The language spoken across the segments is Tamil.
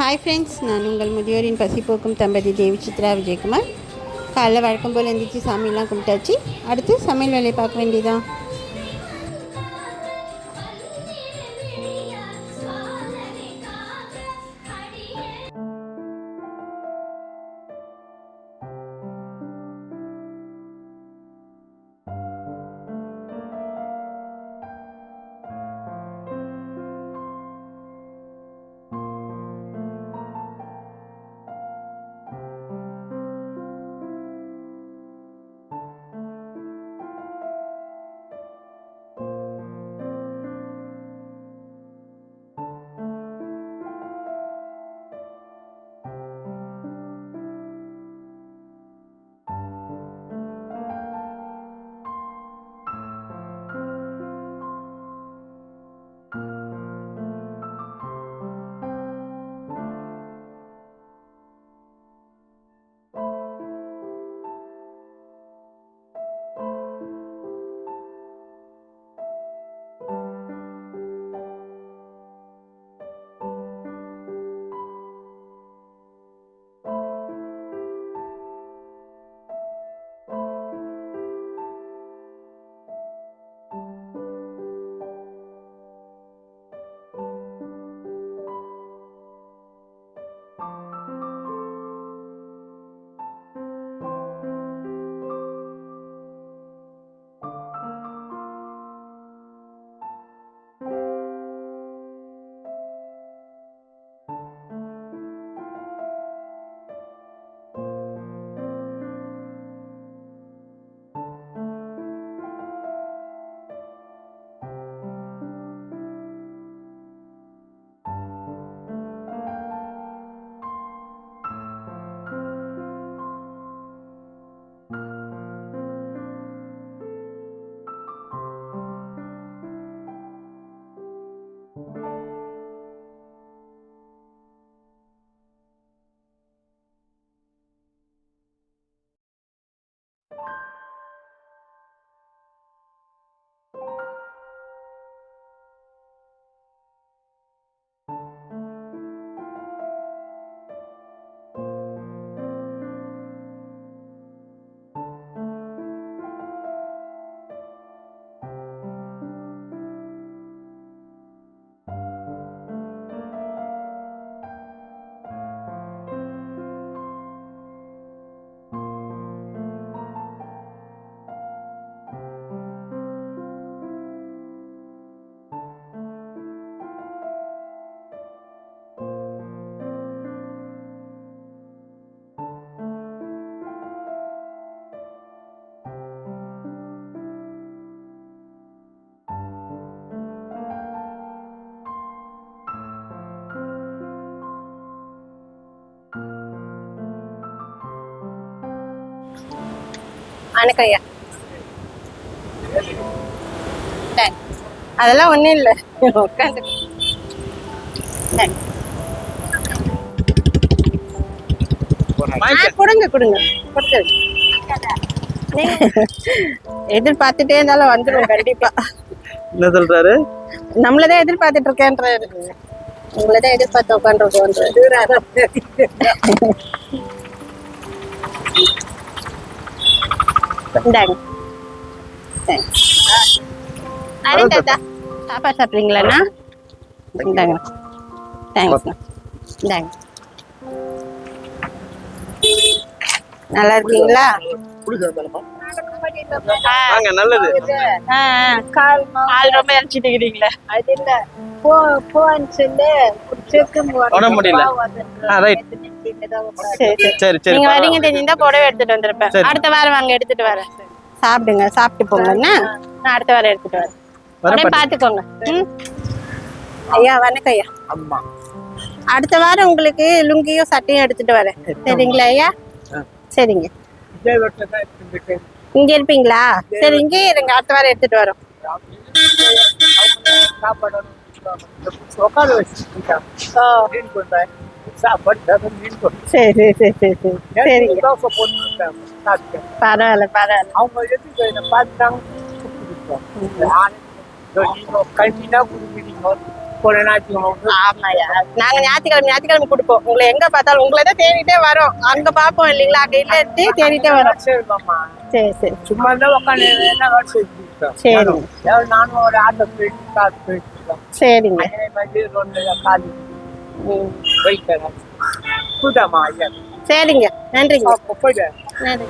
ஹாய் ஃப்ரெண்ட்ஸ் நான் உங்கள் முதியோரின் பசி போக்கும் தம்பதி தேவி சித்ரா விஜயகுமார். காலைல வழக்கம் போல் எழுந்திரிச்சு சாமியெல்லாம் கும்பிட்டாச்சு. அடுத்து சமையல் வேலையை பார்க்க வேண்டியதான் வணக்கம் ஐயா அதெல்லாம் ஒண்ணும் இல்ல. உட்காந்து. கொடுங்க கொடுங்க. கொடுத்து. எதிர்பார்த்துட்டே இருந்தாலும் வந்துடும் கண்டிப்பா. என்ன சொல்றாரு? நம்மளதான் எதிர்பார்த்துட்டு இருக்கேன்றாரு உங்களதான் எதிர்பார்த்து உட்காந்துருக்கோன்றாரு இந்தாங்க. தேங்க்ஸ் அரே தாத்தா சாப்பாடு சாப்பிட்றீங்களாண்ணா? இந்தாங்க. தேங்க்ஸ்ண்ணா இந்தாங்க. நல்லா இருக்கீங்களா? ஆ, வாங்க நல்லது. கால் ரொம்ப இறச்சிட்டு இருக்கிறீங்களா அது இல்ல. போ போன்னு சொல்லி. உடம்பு முடியல. சரி சரி. நீங்க வரீங்க தெரிஞ்சிருந்தா புடவை எடுத்துட்டு வந்திருப்பேன். அடுத்த வாரம் வாங்க எடுத்துட்டு வரேன். சாப்பிடுங்க சாப்பிட்டு போங்கண்ணா நான் அடுத்த வாரம் எடுத்துட்டு வரேன். உடனே. பாத்துக்கோங்க? ஐயா வணக்கம் ஐயா. அம்மா. அடுத்த வாரம் உங்களுக்கு லுங்கியும் சட்டையும் எடுத்துட்டு வரேன். சரிங்களா ஐயா? சரிங்க. இங்க இருப்பீங்களா? சரி இங்கேயே இருங்க. அடுத்த வாரம் எடுத்துட்டு வரோம். சரி சரி சரி சரி சரி. சரிங்க. பரவாயில்ல பரவாயில்ல. அவங்க எதுக்கு பார்த்தாங்க நீங்க ஞாயிற்றுக்கிழமை ஞாயிற்றுக்கிழமை கொடுப்போம். உங்களை எங்க பார்த்தாலும் உங்களை தான் தேடிட்டே வரோம். அங்க பார்ப்போம் இல்லைங்களா? அங்க இல்ல தேடிட்டே வரோம். சரி சரி. சும்மா தான் உட்காந்து என்ன வேலை செஞ்சுருக்கோம் சரி. நானும் ஒரு ஆட்டோ போயிட்டு காசு போயிட்டு இருக்கோம் சரிங்க. அதே மாதிரி ரெண்டு காலி. கூட்டாமா ஐயா? சரிங்க. நன்றிங்க. அப்போ போயிட்டேன் நன்றி.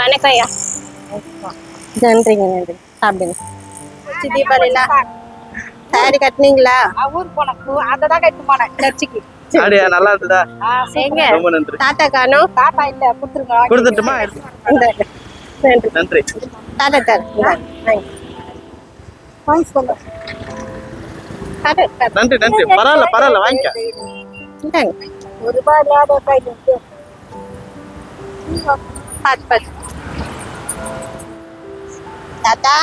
வணக்கம் ஐயா. நன்றிங்க நன்றி. சாப்பிடுங்க. சி தீபாவளில சாரி. கட்டினீங்களா? ஊருக்கு போனேன். அதை தான் கட்டு போனேன். சர்ச்சுக்கு அப்படியா நல்லா இருந்ததா? ரொம்ப நன்றி. தாத்தா காணும். தாத்தா இல்ல கொடுத்துருங்க. கொடுத்துட்டுமா. நன்றி. தாத்தா தர நன்றி நன்றி. பரவாயில்ல பரவாயில்ல வாங்கிக்க. ஒரு ரூபாய் இல்லாத பாத்து பாத்து. தாத்தா?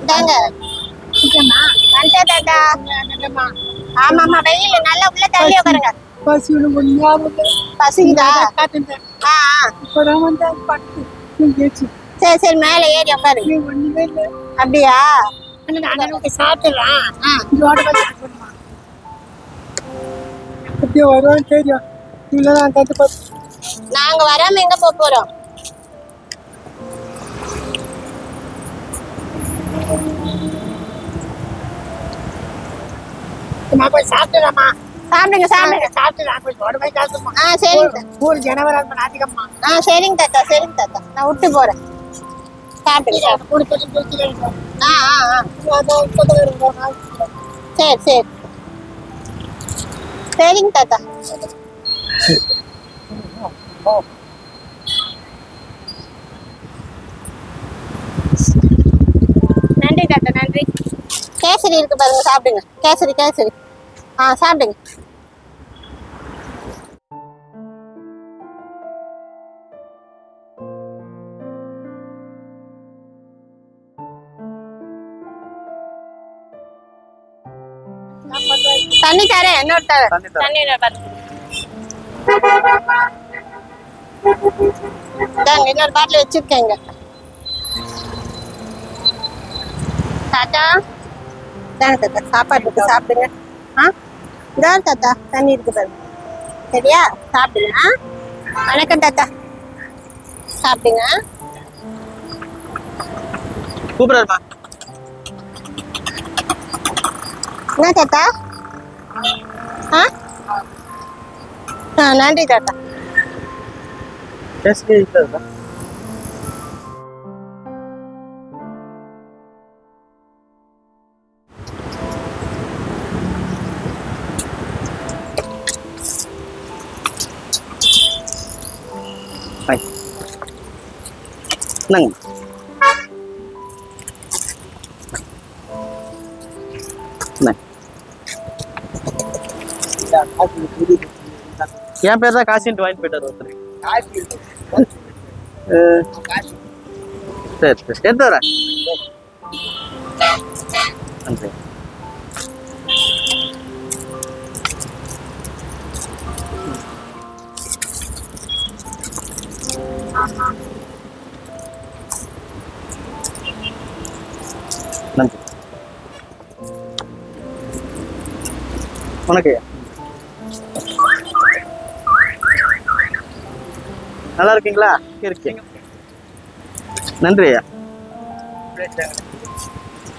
இந்தாங்க. வந்துட்டேன் தாத்தா ஆமாமா வெயில். நல்லா உள்ள தள்ளி உட்காருங்க பசி ஞாபகம் பசிக்குதா? ஆ வந்து பட்டு. தூங்கிடுச்சு சரி சரி மேலே ஏறி உட்காரு ஒண்ணுமே இல்லை. அப்படியா? சாப்பிடலாம்? எப்படி வருவான்னு தெரியும். இல்லைதான் தட்டு பார்த்து நாங்க வராம எங்க போக போறோம்? நான் போய் சாப்பிடலாமா சாப்பிடுங்க சாப்பிடுங்க. சாப்பிடலாம் போய் உடம்பே காசுமா ஆ சரிங்க. ஊர் ஜனவரி அதிகமா ஆ சரிங்க தாத்தா சரிங்க தாத்தா. நான் விட்டு போறேன். சாப்பிடுங்க சாப்பிடுங்க. ஆ ஆ ஆ. சரி சரி. சரிங்க தாத்தா. நன்றி கேசரி இருக்கு பாருங்க சாப்பிடுங்க. கேசரி கேசரி. ஆ சாப்பிடுங்க. தண்ணி தரேன் இன்னொரு தரேன். தண்ணி இன்னொரு பாட்டில் வச்சிருக்கேங்க. தாத்தா. இந்தாங்க தாத்தா சாப்பாடு இருக்கு சாப்பிடுங்க. ஆ? இதான் தாத்தா தண்ணி இருக்கு பாருங்க சரியா? சாப்பிடுங்க? வணக்கம் தாத்தா. சாப்பிடுங்க. கூப்பிடுறமா என்ன தாத்தா? ஆ? ஆ நன்றி தாத்தா. Nang. Nang. என் பேர் தான் காசின்ட்டு வாங்கிட்டு போயிட்டார் ஒருத்தர் அஹ், சரி சரி எடுத்து வரேன் வணக்கம் நல்லா இருக்கீங்களா இருக்கீங்க நன்றி ஐயா.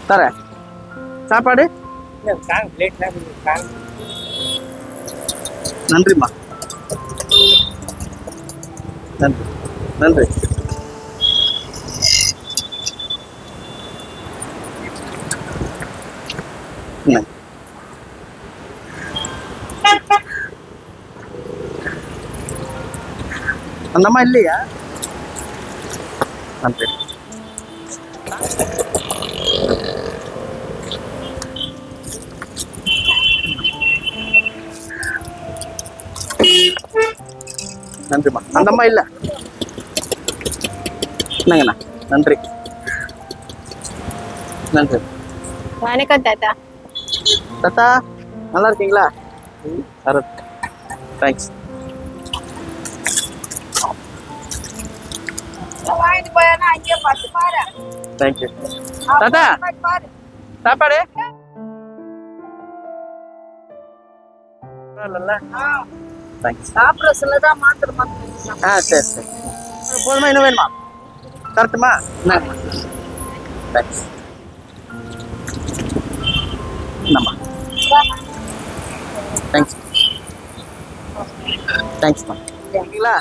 தரேன். சாப்பாடு? நன்றிம்மா. நன்றி. நன்றி. அந்த அம்மா இல்லையா? நன்றி. நன்றிம்மா. அந்த அம்மா இல்ல என்னங்கண்ணா நன்றி. நன்றி. வணக்கம் தாத்தா. தாத்தா நல்லா இருக்கீங்களா? சரத் தேங்க்ஸ் தேங்க்யூ தாத்தா! பாரு சாப்பாடு? சாப்பிட சொல்லதான் மாத்திரை மாத்திரை. ஆ சரி சரி. போதுமா? இன்னும் வேணுமா? தரட்டுமா? தேங்க்ஸ் என்னம்மா தேங்க்ஸ் தேங்க்ஸ்மா சரிங்களா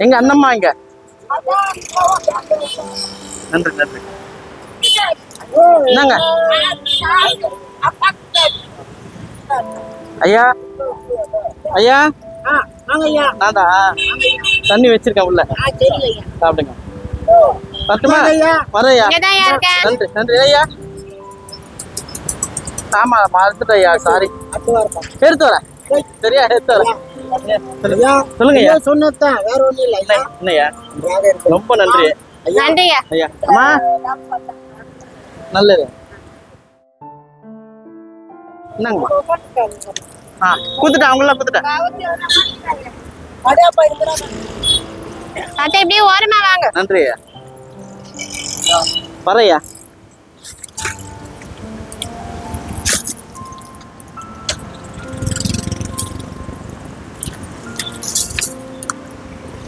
எங்க அண்ணம்மா இங்க? நன்றி நன்றி. என்னங்க? ஐயா? ஐயா? நான்தா தண்ணி வச்சிருக்கேன் உள்ள. ஆ சரி ஐயா சாப்பிடுங்க பத்துமா ஐயா. வரையா நன்றி நன்றி. ஐயா ஆமா மறந்துட்டேன் ஐயா சாரி எடுத்து வரேன். சரியா எடுத்து வரேன். சொல்லுங்க ஐயா. சொன்னதான் வேற ஒண்ணும் இல்லை ஐயா. இருக்கு ரொம்ப நன்றி. நன்றியா ஐயா அம்மா. நல்லது. என்னங்கம்மா ஆ குத்துட்டேன் அவங்களாம் குத்துட்டேன் இப்படியே ஓரமா வாங்க. நன்றி ஐயா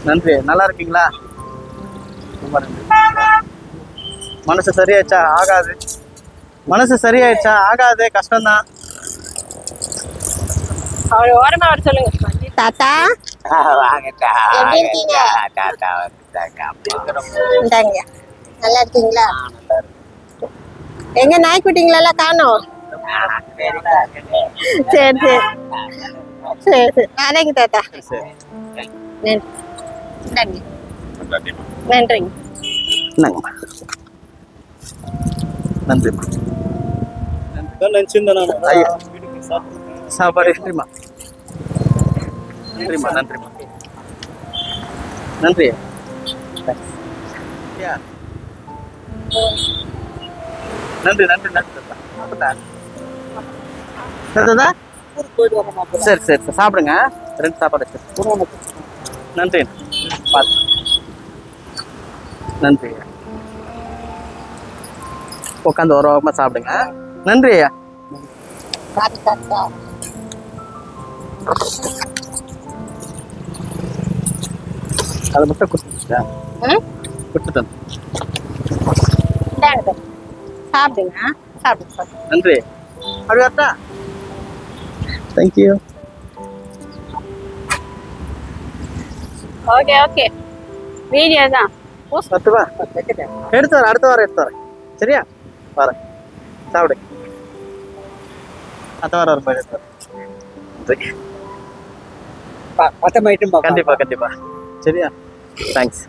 நன்றி. நல்லா இருக்கீங்களா? ரொம்ப நன்றி. மனசு சரியாயிடுச்சா? ஆகாது. மனசு சரியாயிடுச்சா? ஆகாது. கஷ்டம்தான். அவர் ஓரமா வர சொல்லுங்க. தாத்தா? எப்படி இருக்கீங்க? இந்தாங்க. நல்லா இருக்கீங்களா? எங்க நாய்க்குட்டிங்களெல்லாம் காணோம்? சரி சரி சரி. சரி அதேங்க தாத்தா. சரி நன்றி. நன்றிங்க. என்னங்கம்மா நன்றிம்மா. ஐயா. சாப்பாடு நன்றிம்மா. நன்றிம்மா நன்றிம்மா. நன்றி. நன்றி நன்றி நன்றி சரி சரி சரி. சாப்பிடுங்க. ரெண்டு சாப்பாடு நன்றி. நன்றி உட்காந்து ஒரு ஓரமாக சாப்பிடுங்க நன்றி ஐயா தாத்தா அதை மட்டும் கொடுத்துட்டா ம் கொடுத்துட்டேன் இந்தாங்க சாப்பிடுங்க சாப்பிடுங்க சாப்பிடுங்க. நன்றி அப்படி வரட்டா தேங்க்யூ ஓகே ஓகே வீடியோ தான் பத்துவா எடுத்து வரேன் அடுத்த வாரம் எடுத்து வரேன் சரியா வரேன் சாப்பிடு அடுத்த வாரம் வரும்போது எடுத்து வரேன் நன்றி. பத்தமாயிட்டும் கண்டிப்பா கண்டிப்பா சரியா தேங்க்ஸ்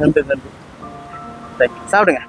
நன்றி நன்றி தேங்க்யூ சாப்பிடுங்க